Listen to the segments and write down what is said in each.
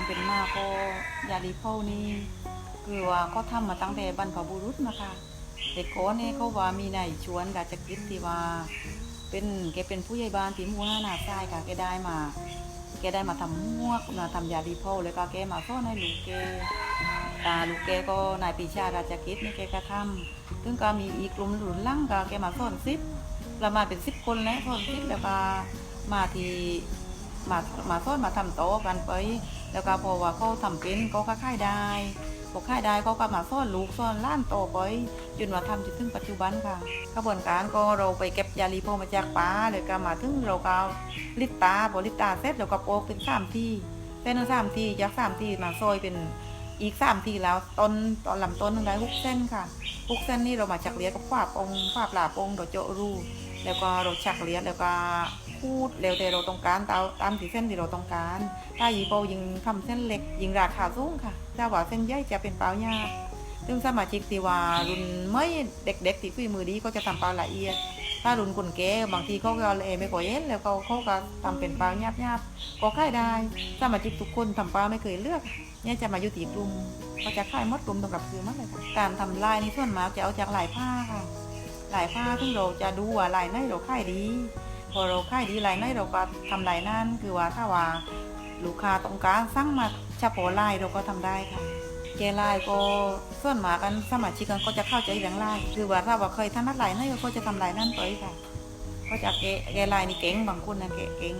ความเป็นมาก็ยาดีเพ่านี่คือว่าเขาทำมาตั้งแต่บรรพบุรุษนะคะแต่ก่อนเนี่ยเขาว่ามีนายชวนราชกิจที่ว่า เป็นแกเป็นผู้ใหญ่บ้านที่มู่ห้านาทรายค่ะแกได้มา แกได้มาทำมวกมาทำยาดีเพ่าแล้วก็แกมาซ่อนให้ลูกแกตาลูกแกก็นายปีชาราชกิจนี่แกก็ทำซึ่งก็มีอีกกลุ่มหลุนลั่งก็แกมาซ่อนซิปประมาณเป็นสิบคนแล้วซ่อนซิปแล้วก็มาที่มามาซ่อนมาทำโต๊ะกันไป แล้วก็พอว่าเขาทำเป็นเขาก็ค่ายได้พอค่ายได้เขาก็มาซ่อนลูกซ่อนล้านโตอไปจนมาทำจนถึงปัจจุบันค่ะกระบวนการก็เราไปเก็บยาลีโพมาจากป่าเลยก็มาถึงเราก็ลิดตาพอลิดตาเสร็จเราก็โปกเป็นสามที่เส้นสามที่จากสามที่มาซอยเป็นอีกสามที่แล้วต้นตอนลำต้นนึงได้หกเส้นค่ะหกเส้นนี่เรามาจากเลี้ยกับฝ้าปองฝ้าปลาปองเราเจรู แล้วก็เราชักเลียแล้วก็พูดเร็วแต่เราต้องการตามตามที่เส้นที่เราต้องการ ถ้ายีโปยิงทำเส้นเล็กยิงราคาสูงค่ะถ้าว่าเส้นใหญ่จะเป็นเปล่ายากซึ่งสมาชิกที่ว่ารุ่นไม่เด็กๆที่ฝีมือดีก็จะทำเปล่าละเอียด ถ้ารุ่นคนแก่บางทีเขาก็เลยไม่ก่อยเอ็นแล้วเขาเขาก็ทำเป็นเปล่าหยาบๆก็ค่ายได้สมาชิกทุกคนทำเปล่าไม่เคยเลือกเนี่ยจะมาอยู่ตีกลุ่มก็จะค่ายมดกลุ่มตรงกับคือหมดเลยการทำลายนี่ส่วนมากจะเอาจากหลายผ้าค่ะ ลายผ้าที่เราจะดูว่าลายไหนเราค่ายดี พอเราค่ายดีลายไหนเราก็ทำลายนั่นคือว่าถ้าว่าลูกค้าต้องการสั่งมาเฉพาะลายเราก็ทำได้ค่ะแกลายก็ส่วนมากกันสมาชิกกันก็จะเข้าใจเรื่องลายคือว่าถ้าว่าเคยถนัดลายไหนก็จะทำลายนั่นไปค่ะก็จะแกแกลายนี่เก่งบางคนนะแกเก่ง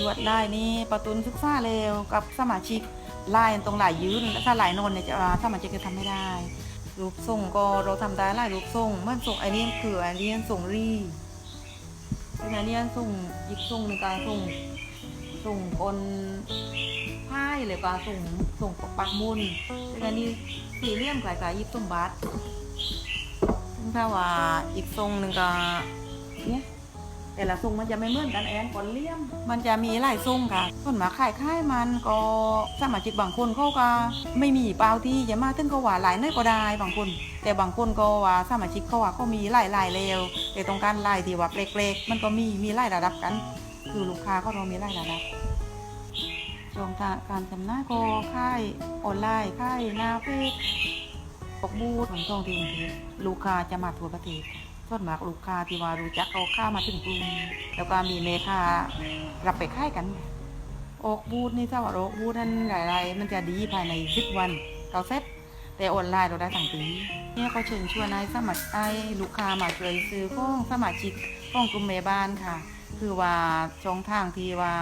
ลวดลายนี่ประตุนศึกษาเร็วกับสมาชิกลายตรงลายยืนถ้าลายนนเนี่ยจะสมาชิกจะทำไม่ได้ รูปทรงก็เราทำได้หลายรูปทรงเมื่อทรงอันนี้คืออันนี้ทรงรีซึ่งอันนี้ทรงยิบทรงในการทรงทรงคนผ้าเลยก็ทรงทรงปักมุนเป็นอันนี้สี่เหลี่ยมคล้ายๆยิบสมบัติซึ่งถ้าว่าอีกทรงหนึ่งก็ แต่ละทรงมันจะไม่เหมือนกันแอนคนเลี่ยม มันจะมีหลายทรงค่ะส่วนมาขายค่ายมันก็สมาชิกบางคนเขาก็ไม่มีเปล่าที่จะมาถึงก็ว่าหลายน้อยก็ได้บางคน แต่บางคนก็ว่าสมาชิกเขาว่าเขามีหลายหลายๆแล้วแต่ต้องการหลายที่ว่าเล็กๆมันก็มีมีหลายระดับกัน คือลูกค้าก็เรามีหลายระดับช่องทางการจำหน่ายก็ค่ายออนไลน์ค่ายหน้าเฟซปกบูธของช่องที่กรุงทพลูกค้าจะมาทั่วประเทศ ส่วนมากลูกค้าที่ว่ารู้จักเอาข้ามาถึงกรุงแล้วก็มีเมค้ารับไปค่ายกันออกบูธนี่ถ้าว่าออกบูธนั้นหลายๆมันจะดีภายในสิบวันเราเซ็ตแต่ออนไลน์เราได้ทั้งปีเนี่ยเขาเชิญชวนนายสมัครไอ้ลูกค้ามาช่วยซื้อของสมาชิกของกลุ่มแม่บ้านค่ะ คือว่าช่องทางที่ว่า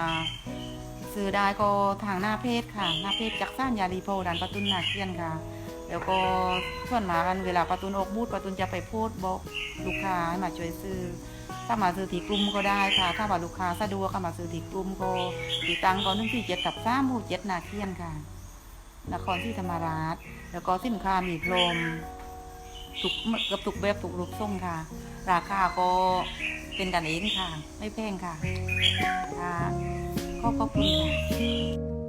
ซื้อได้ก็ทางหน้าเพจค่ะ หน้าเพจจักซ่านยาลีโพดันประตุนนาเกียนค่ะ แล้วก็ส่วนมากันเวลาประตุนออกบูธประตุนจะไปพสต์บอกลูกค้าให้มาช่วยซื้อ ถ้ามาซื้อที่กลุ่มก็ได้ค่ะ ถ้าว่าลูกค้าสะดวกก็มาซื้อที่กลุ่มก็ติดตังก็หนึ่งที่เจ็ดกับสามหมู่เจ็ดนาเคียนค่ะ นครที่ธรรมราช แล้วก็สินค้ามีพรมถูกเกือบถูกแบบถูกรูปทรงค่ะ ราคาก็เป็นกันเองค่ะ ไม่แพงค่ะค่ะขอบขอบคุณค่ะ